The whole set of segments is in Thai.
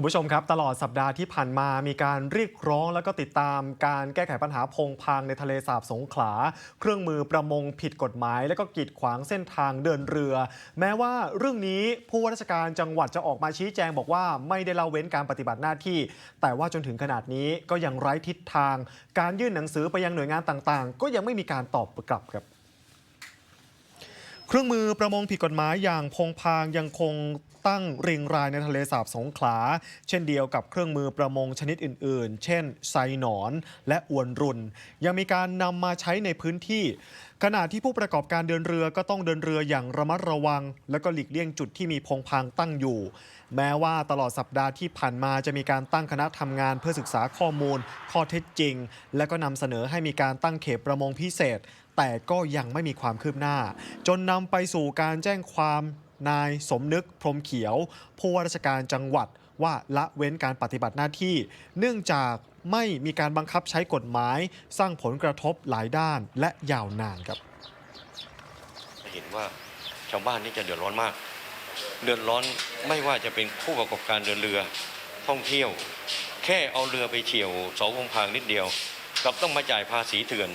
คุณผู้ชมครับ ตลอดสัปดาห์ที่ผ่านมามีการเรียกร้องแล้วก็ติดตามการแก้ไขปัญหาพงพางในทะเลสาบสงขลา เครื่องมือประมงผิดกฎหมาย แล้วก็กีดขวางเส้นทางเดินเรือ แม้ว่าเรื่องนี้ผู้ว่าราชการจังหวัดจะออกมาชี้แจงบอกว่าไม่ได้ละเว้นการปฏิบัติหน้าที่ แต่ว่าจนถึงขนาดนี้ก็ยังไร้ทิศทาง การยื่นหนังสือไปยังหน่วยงานต่างๆ ก็ยังไม่มีการตอบกลับครับ เครื่องมือประมงผิดกฎหมายอย่างพงพางยังคงตั้งเรียงรายในทะเลสาบสงขลา เช่นเดียวกับเครื่องมือประมงชนิดอื่น ๆ เช่นไซหนอนและอวนรุน ยังมีการนำมาใช้ในพื้นที่ ขณะที่ผู้ประกอบการเดินเรือก็ต้องเดินเรืออย่างระมัดระวัง และก็หลีกเลี่ยงจุดที่มีพงพางตั้งอยู่ แม้ว่าตลอดสัปดาห์ที่ผ่านมาจะมีการตั้งคณะทำงานเพื่อศึกษาข้อมูล ข้อเท็จจริง และก็นำเสนอให้มีการตั้งเขตประมงพิเศษ แต่ก็ยังไม่มีความคืบหน้า จนนำไปสู่การแจ้งความ นายสมนึกพรมเขียวผู้ว่าราชการจังหวัดว่าละเว้นการปฏิบัติหน้าที่ เนื่องจากไม่มีการบังคับใช้กฎหมาย สร้างผลกระทบหลายด้านและยาวนานครับเห็นว่าชาวบ้านนี่จะเดือดร้อนมาก เดือดร้อนไม่ว่าจะเป็นผู้ประกอบการเดินเรือท่องเที่ยว แค่เอาเรือไปเฉียวเสาวงพางนิดเดียวกับต้องมาจ่ายภาษีเถื่อน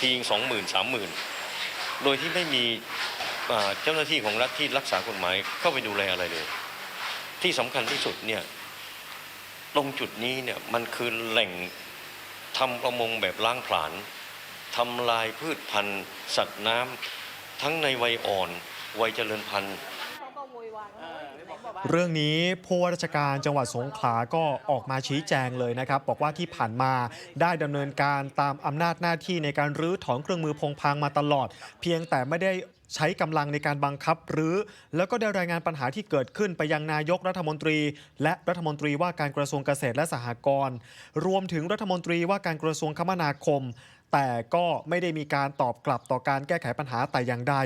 ทีงสองหมื่นสามหมื่นโดยที่ไม่มีอ่า เจ้าหน้าที่ของรัฐที่รักษากฎหมายเข้าไปดูแลอะไรเลย ที่สำคัญที่สุดเนี่ยตรงจุดนี้เนี่ยมันคือแหล่งทำประมงแบบล้างผลาญทำลายพืชพันธุ์ สัตว์น้ำทั้งในวัยอ่อน วัยเจริญพันธุ์ โวยวายว่าเฮ้ยไหนบอกว่า เรื่องนี้ผู้ว่าราชการจังหวัดสงขลาก็ออกมาชี้แจงเลยนะครับ บอกว่าที่ผ่านมาได้ดำเนินการตามอำนาจหน้าที่ในการรื้อถอนเครื่องมือพงพางมาตลอด เพียงแต่ไม่ได้ใช้กำลังในการบังคับรื้อ แล้วก็ได้รายงานปัญหาที่เกิดขึ้นไปยังนายกรัฐมนตรี และรัฐมนตรีว่าการกระทรวงเกษตรและสหกรณ์รวมถึงรัฐมนตรีว่าการกระทรวงคมนาคม แต่ก็ไม่ได้มีการตอบกลับต่อการแก้ไขปัญหาแต่อย่างใด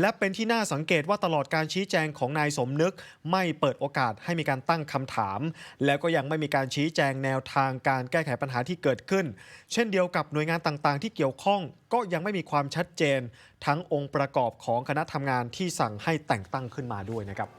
และเป็นที่น่าสังเกตว่าตลอดการชี้แจงของนายสมนึก ไม่เปิดโอกาสให้มีการตั้งคำถาม แล้วก็ยังไม่มีการชี้แจงแนวทางการแก้ไขปัญหาที่เกิดขึ้น เช่นเดียวกับหน่วยงานต่างๆ ที่เกี่ยวข้อง ก็ยังไม่มีความชัดเจน ทั้งองค์ประกอบของคณะทำงานที่สั่งให้แต่งตั้งขึ้นมาด้วยนะครับ